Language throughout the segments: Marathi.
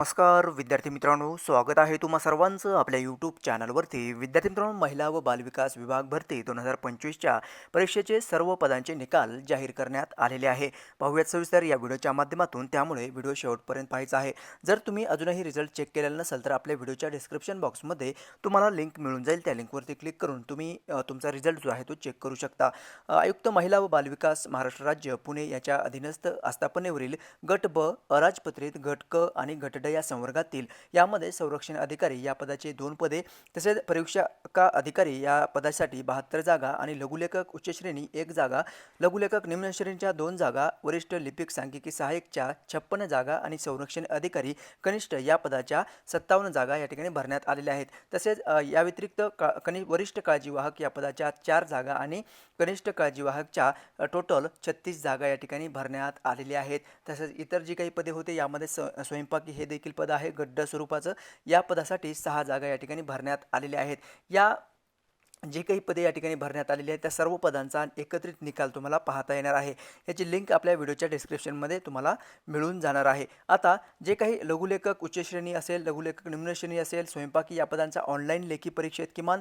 नमस्कार विद्यार्थी मित्रांनो स्वागत आहे तुम्हा सर्वांचं आपल्या यूट्यूब चॅनलवरती विद्यार्थी मित्रांनो महिला व बालविकास विभाग भरती दोन हजार पंचवीसच्या परीक्षेचे सर्व पदांचे निकाल जाहीर करण्यात आलेले आहे. पाहूयात सविस्तर या व्हिडिओच्या माध्यमातून. त्यामुळे व्हिडिओ शेवटपर्यंत पाहायचा आहे. जर तुम्ही अजूनही रिझल्ट चेक केलेला नसेल तर आपल्या व्हिडिओच्या डिस्क्रिप्शन बॉक्समध्ये तुम्हाला लिंक मिळून जाईल. त्या लिंकवरती क्लिक करून तुम्ही तुमचा रिझल्ट जो आहे तो चेक करू शकता. आयुक्त महिला व बालविकास महाराष्ट्र राज्य पुणे याच्या अधीनस्थ आस्थापनेवरील गट ब अराजपत्रित गट क आणि गट ड या संवर्गातील यामध्ये संरक्षण अधिकारी या पदाचे दोन पदे तसेच परीक्षका अधिकारी या पदासाठी बहात्तर जागा आणि लघुलेखक उच्च श्रेणी एक जागा लघुलेखक निम्न श्रेणीच्या दोन जागा वरिष्ठ लिपिक सांख्यिकी सहाय्यकच्या छप्पन्न जागा आणि संरक्षण अधिकारी कनिष्ठ या पदाच्या सत्तावन्न जागा या ठिकाणी भरण्यात आलेल्या आहेत. तसेच या व्यतिरिक्त का कनि वरिष्ठ काळजीवाहक या पदाच्या चार जागा आणि कनिष्ठ काळजीवाहकच्या टोटल छत्तीस जागा या ठिकाणी भरण्यात आलेल्या आहेत. तसेच इतर जी काही पदे होते यामध्ये स स्वयंपाकी हे देखील देखील पद आहे. गड्ड स्वरूपाचं. या पदासाठी सहा जागा या ठिकाणी भरण्यात आलेल्या आहेत. या जे काही पदे या ठिकाणी भरण्यात आलेली आहेत त्या सर्व पदांचा एकत्रित निकाल तुम्हाला पाहता येणार आहे. याची लिंक आपल्या व्हिडिओच्या डिस्क्रिप्शनमध्ये तुम्हाला मिळून जाणार आहे. आता जे काही लघुलेखक उच्च श्रेणी असेल लघुलेखक निम्नश्रेणी असेल स्वयंपाकी या पदांचा ऑनलाईन लेखी परीक्षेत किमान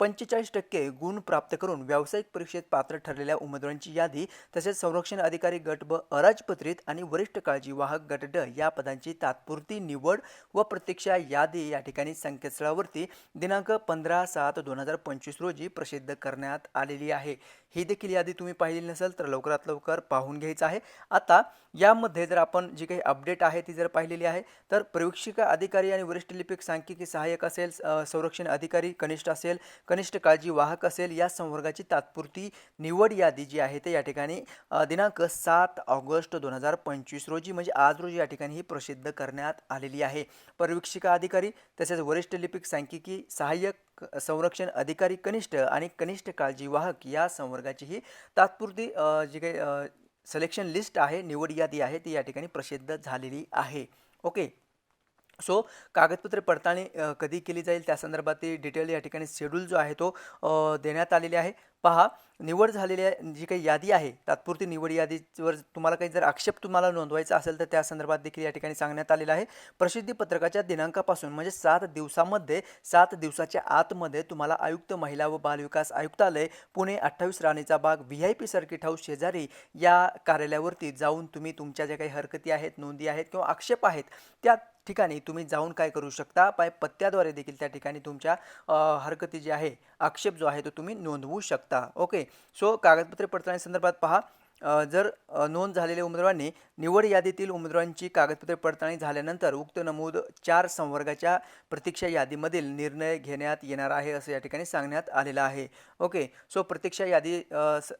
पंचेचाळीस टक्के गुण प्राप्त करून व्यावसायिक परीक्षेत पात्र ठरलेल्या उमेदवारांची यादी तसेच संरक्षण अधिकारी गट ब अराजपत्रित आणि वरिष्ठ काळजीवाहक गट ड या पदांची तात्पुरती निवड व प्रतीक्षा यादी या ठिकाणी संकेतस्थळावरती दिनांक पंधरा सात दोन हजार पंचवीस रोजी प्रसिद्ध करण्यात आलेली आहे. ही देखील यादी तुम्ही पाहिली नसेल तर लवकरात लवकर पाहून घ्यायचं आहे. आता यामध्ये जर आपण जी काही अपडेट आहे ती जर पाहिलेली आहे तर प्रयोगशिका अधिकारी आणि वरिष्ठ लिपिक सांख्यिकी सहाय्यक असेल संरक्षण अधिकारी कनिष्ठ असेल कनिष्ठ काळजी वाहक असेल या संवर्गाची तात्पुरती निवड यादी जी आहे ते या ठिकाणी दिनांक सात ऑगस्ट दोन हजार पंचवीस रोजी म्हणजे आज रोजी या ठिकाणी ही प्रसिद्ध करण्यात आलेली आहे. परिवीक्षिका अधिकारी तसेच वरिष्ठ लिपिक सांख्यिकी सहाय्यक संरक्षण अधिकारी कनिष्ठ आणि कनिष्ठ काळजी वाहक या संवर्गाची ही तात्पुरती जी काही सिलेक्शन लिस्ट आहे निवड यादी आहे ती या ठिकाणी प्रसिद्ध झालेली आहे. ओके. सो कागदपत्रे पडताळणी कधी केली जाईल? त्या संदर्भातील डिटेल या ठिकाणी शेड्यूल जो आहे तो देण्यात आलेली आहे. पहा निवड झालेल्या जी काही यादी आहे तात्पुरती निवड यादीवर तुम्हाला काही जर आक्षेप तुम्हाला नोंदवायचा असेल तर त्या संदर्भात देखील या ठिकाणी सांगण्यात आलेलं आहे. प्रसिद्धी पत्रकाच्या दिनांकापासून म्हणजे सात दिवसामध्ये सात दिवसाच्या आतमध्ये तुम्हाला आयुक्त महिला व बालविकास आयुक्तालय पुणे अठ्ठावीस राणीचा बाग V I P circuit house शेजारी या कार्यालयावरती जाऊन तुम्ही तुमच्या ज्या काही हरकती आहेत नोंदी आहेत किंवा आक्षेप आहेत त्या ठिकाणी तुम्ही जाऊन काय करू शकता? पाय पत्त्याद्वारे देखील त्या ठिकाणी तुमच्या हरकती जी आहे आक्षेप जो आहे तो तुम्ही नोंदवू शकता. ओके सो कागदपत्रे पडताळणी संदर्भात पहा. जर नोंद झालेल्या उमेदवारांनी निवड यादीतील उमेदवारांची कागदपत्रे पडताळणी झाल्यानंतर उक्त नमूद चार संवर्गाच्या प्रतीक्षा यादीमधील निर्णय घेण्यात येणार आहे असं या ठिकाणी सांगण्यात आलेलं आहे. ओके सो प्रतीक्षा यादी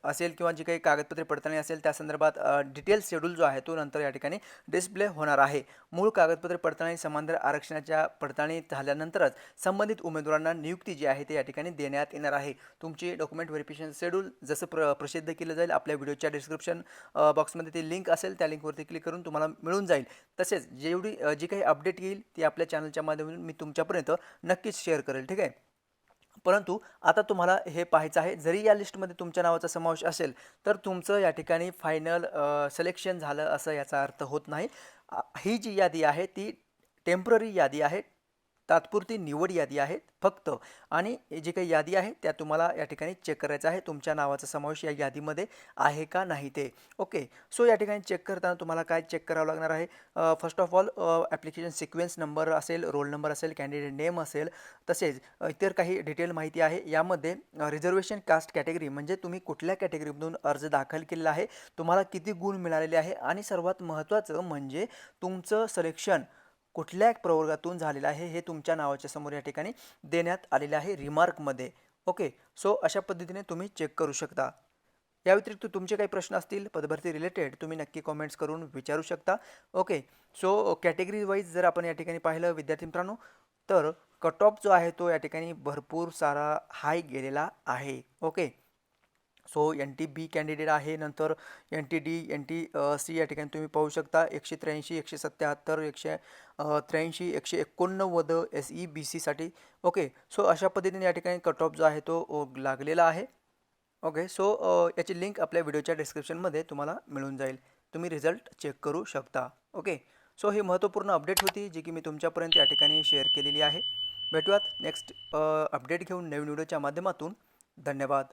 असेल किंवा जी काही कागदपत्रे पडताळणी असेल त्या संदर्भात डिटेल शेड्यूल जो आहे तो नंतर या ठिकाणी डिस्प्ले होणार आहे. मूळ कागदपत्रे पडताळणी समांतर आरक्षणाच्या पडताळणी झाल्यानंतरच संबंधित उमेदवारांना नियुक्ती जी आहे ते या ठिकाणी देण्यात येणार आहे. तुमची डॉक्युमेंट व्हेरिफिकेशन शेड्यूल जसं प्र प्रसिद्ध केलं जाईल आपल्या व्हिडिओच्या डिस्क्रिप्शन बॉक्समध्ये ती लिंक असेल त्या लिंकवरती क्लिक करून तुम्हाला मिळून जाईल. तसेच जेवढी जी काही अपडेट येईल ती आपल्या चॅनलच्या माध्यमातून मी तुमच्यापर्यंत नक्कीच शेअर करेल ठीक आहे? परंतु आता तुम्हाला हे पाहायचं आहे जरी या लिस्टमध्ये तुमच्या नावाचा समावेश असेल तर तुमचं या ठिकाणी फायनल सिलेक्शन झालं असं याचा अर्थ होत नाही. ही जी यादी आहे ती टेंपररी यादी आहे तात्पुरती निवड यादी आहेत फक्त. आणि जी काही यादी आहे त्या तुम्हाला या ठिकाणी चेक करायचं आहे. तुमच्या नावाचा समावेश या यादीमध्ये आहे का नाही ते. ओके. सो या ठिकाणी चेक करताना तुम्हाला काय चेक करावं लागणार आहे? First of all application sequence number असेल रोल नंबर असेल कॅन्डिडेट नेम असेल तसेच इतर काही डिटेल माहिती आहे. यामध्ये रिझर्वेशन कास्ट कॅटेगरी म्हणजे तुम्ही कुठल्या कॅटेगरीमधून अर्ज दाखल केलेला आहे तुम्हाला किती गुण मिळालेले आहे आणि सर्वात महत्त्वाचं म्हणजे तुमचं सलेक्शन कुठल्या प्रवर्गातून झालेलं आहे हे तुमच्या नावाच्या समोर या ठिकाणी देण्यात आलेलं आहे रिमार्कमध्ये ओके सो अशा पद्धतीने तुम्ही चेक करू शकता. या व्यतिरिक्त तुमचे काही प्रश्न असतील पदभरती रिलेटेड तुम्ही नक्की कॉमेंट्स करून विचारू शकता. ओके सो कॅटेगरी वाईज जर आपण या ठिकाणी पाहिलं विद्यार्थी मित्रांनो तर कट ऑफ जो आहे तो या ठिकाणी भरपूर सारा हाय गेलेला आहे. Okay so N T B candidate आहे. नंतर N T D N T C या ठिकाणी तुम्ही पाहू शकता. एकशे त्र्याऐंशी एकशे सत्याहत्तर एकशे त्र्याऐंशी एकशे एकोणनव्वद एस ई बी सीसाठी ओके सो अशा पद्धतीने या ठिकाणी कट ऑफ जो आहे तो लागलेला आहे. ओके सो याची लिंक आपल्या व्हिडिओच्या डिस्क्रिप्शनमध्ये तुम्हाला मिळून जाईल. तुम्ही रिझल्ट चेक करू शकता. ओके सो ही महत्त्वपूर्ण अपडेट होती जी की मी तुमच्यापर्यंत या ठिकाणी शेअर केलेली आहे. भेटूयात नेक्स्ट अपडेट घेऊन नवीन व्हिडिओच्या माध्यमातून. धन्यवाद.